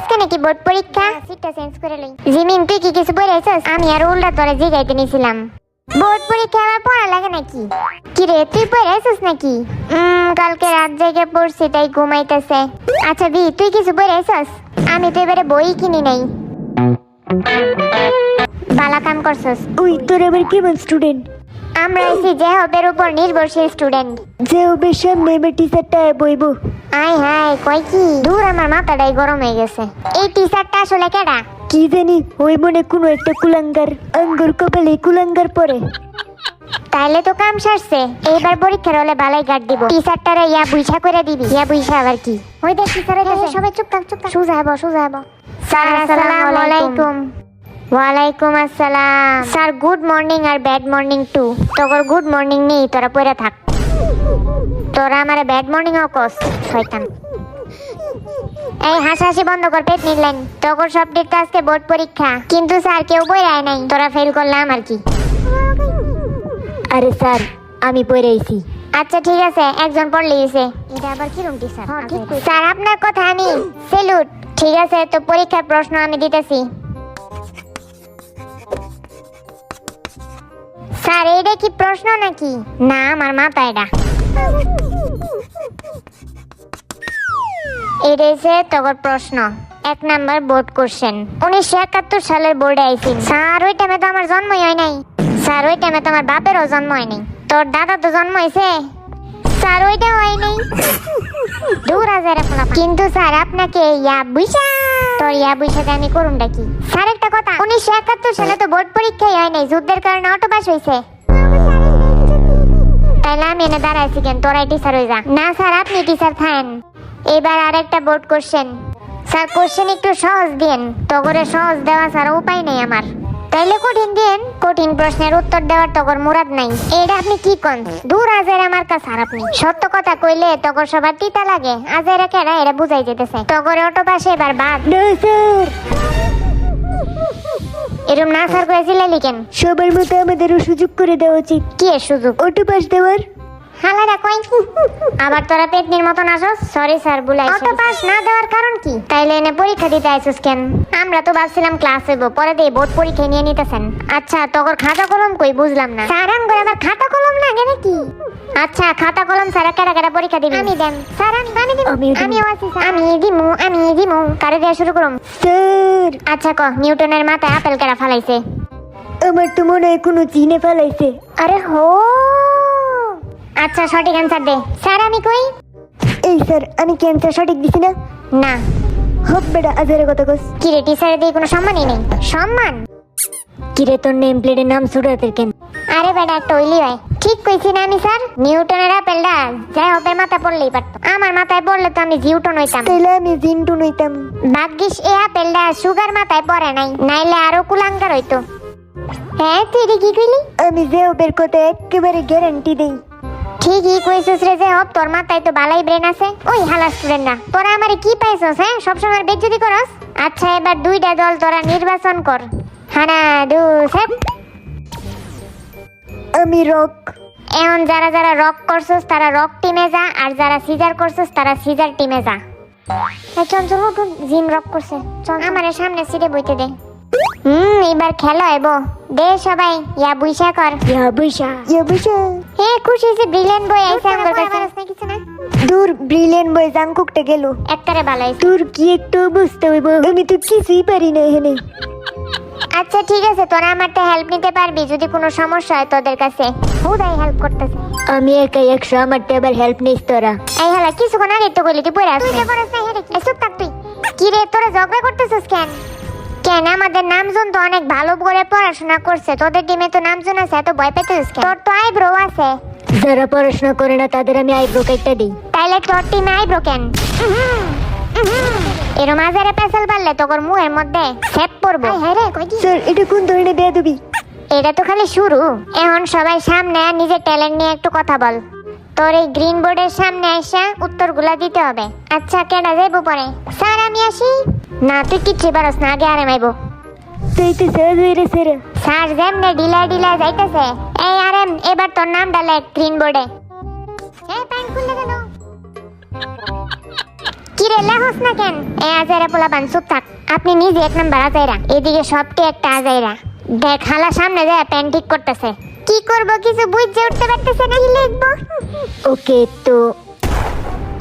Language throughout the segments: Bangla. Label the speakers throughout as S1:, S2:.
S1: আজকে নাকি বোর্ড পরীক্ষা? সিটটা চেঞ্জ করে লই। জিমিন তুই কি কিছু বলে আইছস আমি আর উল্টা তোরে জিগাইতে নিছিলাম। বোর্ড পরীক্ষা আবার পড়া লাগে নাকি? কি রে তুই পড়ে আইছস নাকি? উম, কালকে রাত জেগে পড়ছি তাই ঘুমাইতেছে। আচ্ছা দি তুই কিছু পড়ে আইছস আমি তো এবারে বই কিনি নাই। বালা কাম করছস।
S2: ওই তোর আবার কেমন স্টুডেন্ট
S1: আমরা আইছি যে হবের উপর নির্ভরশীল স্টুডেন্ট
S2: যে হবে সামনে এবার টিচারটা বইব।
S1: আয় হায় কই কি? দূর আমার মাথাটাই গরম হয়ে গেছে। এই টি শার্টটা আসলে কেডা?
S2: কি জানি ওই মনে কোনো একটা কুলাঙ্গার আঙ্গুর কপালে কুলাঙ্গার পরে
S1: তাইলে তো কাম সারছে। এইবার পরীক্ষার হলে বালাই গার্ড দিব। টি শার্টটারে ইয়া বুইসা করে দিবি। ইয়া বুইসা আবার কি? ওই দেখ টিচার হইতাছে সবাই চুপ থাক চুপ থাক। সুজা হব সুজা হব। স্যার আসসালামু আলাইকুম। ওয়ালাইকুম আসসালাম। স্যার গুড মর্নিং আর ব্যাড মর্নিং টু তোর গুড মর্নিং নেই তোরা পড়ে থাক। তোরা আমারে ব্যাড মর্নিং ও কস শয়তান। এই হাসাহাসি বন্ধ কর পেট নিলেন তোর সবটির তো আজকে বোর্ড পরীক্ষা। কিন্তু স্যার কেউ বই আয় নাই। তোরা ফেল করলাম আর কি।
S2: আরে স্যার আমি পড়ে আইছি।
S1: আচ্ছা ঠিক আছে একজন পড়লে গেছে এটা আবার কিরম টিচার স্যার? আপনার কথা আমি সেলুট ঠিক আছে তো পরীক্ষার প্রশ্ন আমি দিতেছি। স্যার, এইটা কি প্রশ্ন নাকি? না, আমার মাথা এটা। প্রশ্ন। এক নাম্বার বোর্ড কোশ্চেন উনিশশো একাত্তর সালের বোর্ডে আইসি স্যার, ওই টাইমে তো আমার জন্মই হয় নাই। স্যার, ওই টাইমে তো আমার বাপেরও জন্ম হয় নাই। তোর দাদা তো জন্ম হয়েছে স্যার ওইটা নাই। দূর হাজার কিন্তু স্যার, আপনাকে ইয়া বুঝা তোর ইয়া বুঝাতে আমি করুন ডাকি স্যার, একটা কথা। উনিশশো একাত্তর সালে তো বোর্ড পরীক্ষাই হয় নাই, যুদ্ধের কারণে অটো পাস হয়েছে তাইলে আমি এনে দাঁড়াইছি কেন? তোরাই টিচার হয়ে যা। না, স্যার, আপনি টিচার থাকেন। এবার আর একটা বোর্ড কোশ্চেন স্যার কোশ্চেন একটু সহজ দিন তগরে সহজ দেওয়া স্যার উপায় নেই আমার। তাইলে কঠিন দিন কঠিন প্রশ্নের উত্তর দেওয়ার তগর মুরাদ নাই। এটা আপনি কি কন? দূর আজের আমার কাছে আর আপনি। সত্য কথা কইলে তগর সবার তিতা লাগে। আজের কেরা এটা বুঝাই যেতেছে। তগর অটো পাশে এবার বাদ এরম না স্যার কয়েছিল লিখেন
S2: সবার মতো আমাদেরও সুযোগ করে দেওয়া উচিত।
S1: কি সুযোগ?
S2: অটো পাস দেওয়ার।
S1: হালারা কই আবার তোরা পেটনির মতন আসস? সরি স্যার বুলাই পাস না দেওয়ার কারণ কি? তাইলে এনে পরীক্ষা দিতে আইছস কেন? আমরা তো ভাবছিলাম ক্লাস হইব পরে দিয়ে বোর্ড পরীক্ষা নিয়ে নিতেছেন। আচ্ছা তখন খাতা কলম কই? বুঝলাম না। স্যার আম আবার খাতা কলম লাগে নাকি? আচ্ছা খাতা কলম স্যার কেডা কেডা পরীক্ষা দিবি আমি দেন। স্যার আমি আমি দিব।
S2: আমিও
S1: আছি আমি দিমু আমি দিমু। কারে দেয়া শুরু করুম?
S2: স্যার।
S1: আচ্ছা ক নিউটনের মাথায় আপেল কেডা ফালাইছে?
S2: আমার তো মনে হয় কোনো চিনে ফেলাইছে।
S1: আরে হো আচ্ছা সঠিক অ্যান্সার দে। স্যার আমি কই?
S2: এই স্যার আমি ক্যান্সার সঠিক দিছি না?
S1: না।
S2: হপ বেটা আজের কথা কস।
S1: কিরে টিচারের দিয়ে কোনো সম্মানই নেই? সম্মান?
S2: কিরে তোর নেম প্লেটের নাম সুরাতের কেন?
S1: আরে বেটা একটা ওইলি হয়। ঠিক কইছি না আমি স্যার? নিউটনের আপেলটা যাই হবে মাথায় পড়লেই পারতো আমার মাথায় পড়লে তো আমি জিউটন হইতাম।
S2: তাইলে আমি জিন্টু নইতাম
S1: ভাগ্যিস এই আপেলটা সুগার মাথায় পড়ে নাই নাইলে আরও কুলাঙ্কার হইতো। হ্যাঁ তুই কি কইলি?
S2: আমি যে ওদের কথা একেবারে গ্যারান্টি দেই।
S1: ঠিকই কইছিস রে যে হপ তোর মাথায় তো বালাই ব্রেন আছে। ওই হালা স্টুডেন্ট না। তোরা আমারে কি পাইছস হ্যাঁ? সবসময় বেজ্জতি করস? আচ্ছা এবার দুইটা দল তোরা নির্বাচন কর। হানা দু সেট।
S2: আমি রক
S1: এখন যারা যারা রক করছস তারা রক টিমে যা। আর যারা সিজার করছস তারা সিজার টিমে যা। এই চল চল উঠ, উঠ, জিম রক করছে। চল আমার সামনে সিটে বইতে দে। হুম এবার খেলা হইব দে সবাই ইয়া বুইসা কর।
S2: ইয়া বৈশা ইয়া বৈশা
S1: হে খুশি হইছে ব্রিলিয়ান্ট বই আইছে আমার কাছে। কিছু না
S2: দূর ব্রিলিয়ান্ট বয় জাংকুকটা গেল।
S1: একটারে হইছে
S2: তোর কি একটু বুঝতে হইব। আমি তো কিছুই পারি না এখানে।
S1: আচ্ছা ঠিক আছে তোরা আমারটা হেল্প নিতে পারবি যদি কোনো সমস্যা হয় তোদের কাছে। হুদাই হেল্প করতেছে।
S2: আমি একাই একশো আমারটা আবার হেল্প নিস তোরা।
S1: এই হালা কিছুক্ষণ আগে তো কইলি তুই পড়ে আসছিস তুই না হেরে কি চুপ থাক তুই। কি রে তোরা ঝগড়া করতেছিস কেন? কেন? আমাদের নামজন তো অনেক ভালো করে পড়াশোনা করছে। তোদের টিমে তো নামজন আছে এত ভয় পেতেছিস কেন? তোর তো আইব্রো আছে।
S2: যারা পড়াশোনা করে না তাদের আমি আইব্রো কেটে দিই।
S1: তাইলে তোর টিমে আইব্রো কেন? এর মাঝারে পেছাল পারলে তোর মুখের মধ্যে সেপ পড়ব। হ্যাঁ রে কই কি
S2: স্যার এটা কোন ধরনের বেয়াদবি?
S1: এটা তো খালি শুরু। এখন সবাই সামনে আয়, নিজের ট্যালেন্ট নিয়ে একটু কথা বল। তোর এই গ্রিন বোর্ডের সামনে এসে উত্তরগুলা দিতে হবে। আচ্ছা কেডা যাইবো পরে? স্যার আমি আসি। না তুই কিচ্ছু পারস না আগে আরে মাইবো
S2: তুই তো সহজ হয়ে রে স্যার
S1: যেমনে ডিলা ডিলা যাইতেছে এই আরেম এবার তোর নাম ডালে গ্রিন বোর্ডে এই প্যান্ট খুলে গেল কি রে লেহস না কেন? এ আজাইরা পোলা বান চুপ থাক। আপনি নিজে এক নাম্বার আজাইরা। এদিকে সবটি একটা আজাইরা। দেখ হালা সামনে যায় প্যান ঠিক করতেছে। কি করব কিছু বুঝে উঠতে পারতেছে না কি লিখব?
S2: ওকে তো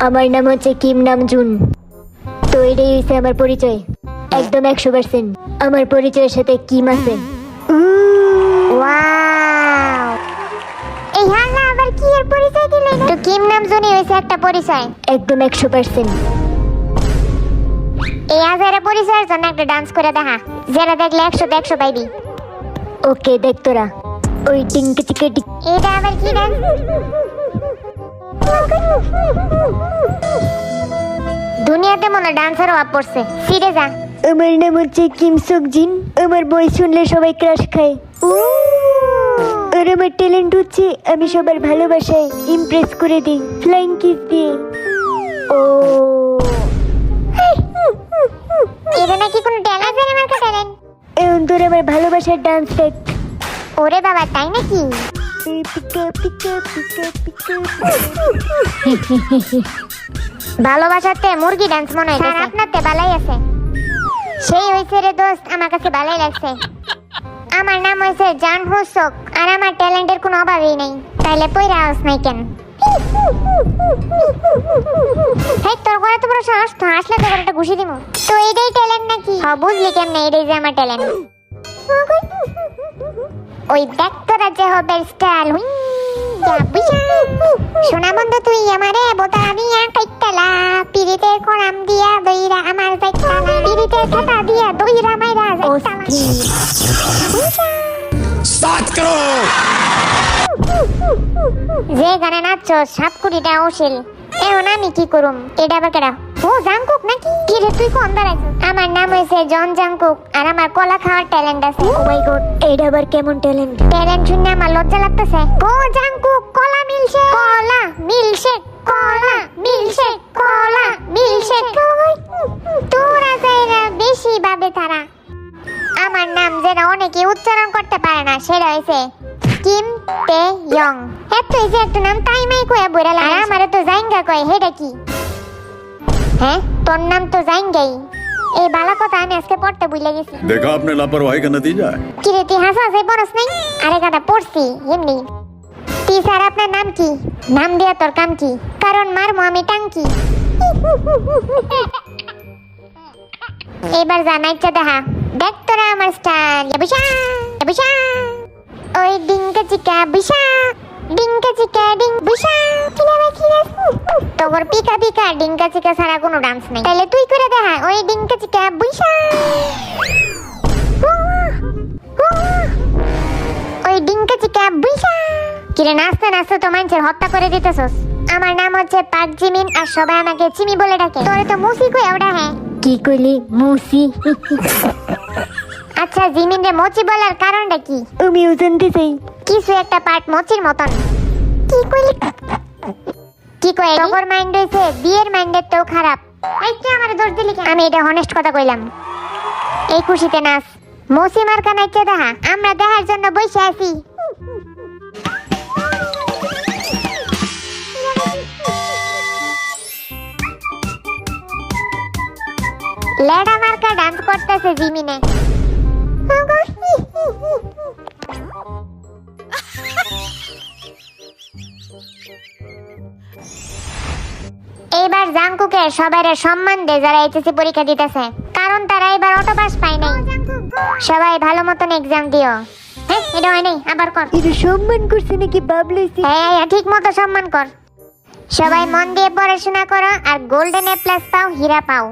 S2: আমার নাম হচ্ছে কিম নাম জুন তো এটাই হয়েছে আমার পরিচয়। একদম একশো পার্সেন্ট আমার পরিচয়ের সাথে কিম আছে।
S1: ওয়াও। এই হালা আবার কি এর পরিচয় দিলে তো কিম নাম জুনি হয়েছে একটা পরিচয়।
S2: একদম একশো পার্সেন্ট
S1: এই আজাইরা পরিচয়ের জন্য একটা ডান্স করে দেখা। যারা দেখলে একশো একশো পাইবি।
S2: ওকে দেখ তোরা। ওই টিঙ্কে টিক
S1: এটা আবার কি ডান্স দুনিয়াতে মনে ডান্সার অভাব পড়ছে। সিরে যা।
S2: আমার নাম হচ্ছে কিম sok জিন। আমার বই শুনলে সবাই ক্রাশ খায়। আর আমার ট্যালেন্ট হচ্ছে আমি সবার ভালোবাসায় ইমপ্রেস করে দিই ফ্লাইং কিস দিয়ে। ও!
S1: নাকি কোনো ট্যালেন্ট আছে আমার ট্যালেন্ট?
S2: এখন তোর আমার ভালোবাসার ডান্স দেখ
S1: ওরে বাবা তাই নাকি?
S2: Pika Pika Pika Pika.
S1: ভালোবাসাতে মুরগি ডান্স মনে হয় আপনারতে বালাই আছে। সেই হয়েছে রে দোস্ত আমার কাছে ভালোই লাগছে। আমার নাম হয়েছে জান হোসক আর আমার ট্যালেন্টের কোনো অভাবই নেই। তাইলে পয়রা নাই কেন? হেই তোর তো বড় সাহস তো আসলে একটা ঘুষি দিমু। তো এটাই ট্যালেন্ট নাকি? হ্যাঁ বুঝলি কেমনে এটাই যে আমার ট্যালেন্ট ওই দেখ তোরা যে হবে স্টাইল শোনা বন্ধু তুই আমারে বোতা দিয়া
S3: স্টার্ট করো।
S1: যে গানে নাচছ সাত কোটি টাকা ওসিল এখন আমি কি করুম? এটা আবার কেডা? ও জাংকুক নাকি? কি রে তুই কোন দাঁড়াইছ আমার নাম হয়েছে জন জাংকুক আর আমার কলা খাওয়ার ট্যালেন্ট আছে।
S2: ও মাই গড এটা আবার কেমন ট্যালেন্ট
S1: ট্যালেন্ট শুনে আমার লজ্জা লাগতেছে। ও জাংকুক কলা মিলছে। কলা মিলছে কলা মিলছে কলা মিলছে। তোরা যাইরা বেশি ভাবে অনেকে উচ্চারণ করতে পারে না সে রয়েছে কিম তে ইয়ং। এত ইজি একটা নাম তাই মাই কয়ে বইরা লাগে। আমারে তো জাইঙ্গা কয় হেডা কি? হ্যাঁ তোর নাম তো জাইঙ্গাই। এই বালা কথা আমি আজকে পড়তে ভুলে গেছি।
S3: দেখো আপনি লাপরওয়াহি কা নতিজা কি
S1: রে তুই হাসা আছে বরস নাই? আরে গাদা পড়ছি এমনি। টি স্যার আপনার নাম কি? নাম দিয়া তোর কাম কি? কারণ মারমো আমি টাঙ্কি। এবার জানাইছে দেখা। দেখ তোরা আমার স্টাইল বিশা বিশা ওই ডিঙ্কা চিকা বিশা ডিঙ্কা চিকা ডিং বিশা কিলা ভাই কিলা তোর পিকা পিকা ডিঙ্কা চিকা ছাড়া কোনো ডান্স নেই তাহলে তুই করে দেখা ওই ডিঙ্কা চিকা বিশা ওই ডিঙ্কা চিকা বুইসা কিরে নাচতে নাচতে তো মানুষের হত্যা করে দিতেছস। আমার নাম হচ্ছে পাক জিমিন আর সবাই আমাকে চিমি বলে ডাকে। তোরে তো মুসি কই ওটা হ্যাঁ।
S2: কি কইলি? মুসি?
S1: আচ্ছা জিমিন রে মোচি বলার কারণটা কি?
S2: আমিও জানতে চাই
S1: কিছু একটা পার্ট মোচির মতন। কি কইলি? কি কই? টগর মাইন্ড হইছে বিয়ের মাইন্ডের তো খারাপ। এই তুই আমারে দোষ দিলি কেন? আমি এটা হনেস্ট কথা কইলাম। এই খুশিতে নাচ। মৌসি মার্কা নাইচে দেখা আমরা দেখার জন্য বসে আছি। লেডা মার্কা ডান্স করতেছে জিমিনে। এইবার জাংকুকে সবাইরে সম্মান দে যারা এইচএসসি পরীক্ষা দিতেছে। কারণ তারা এবার অটো পাস পায় নাই। সবাই ভালো মতন এক্সাম দিও। হ্যাঁ এটা হয় নাই আবার কর।
S2: এটা সম্মান করছে নাকি বাবলাইছি
S1: হ্যাঁ হ্যাঁ ঠিক মতো সম্মান কর। সবাই মন দিয়ে পড়াশোনা করো আর গোল্ডেন এ প্লাস পাও হীরা পাও।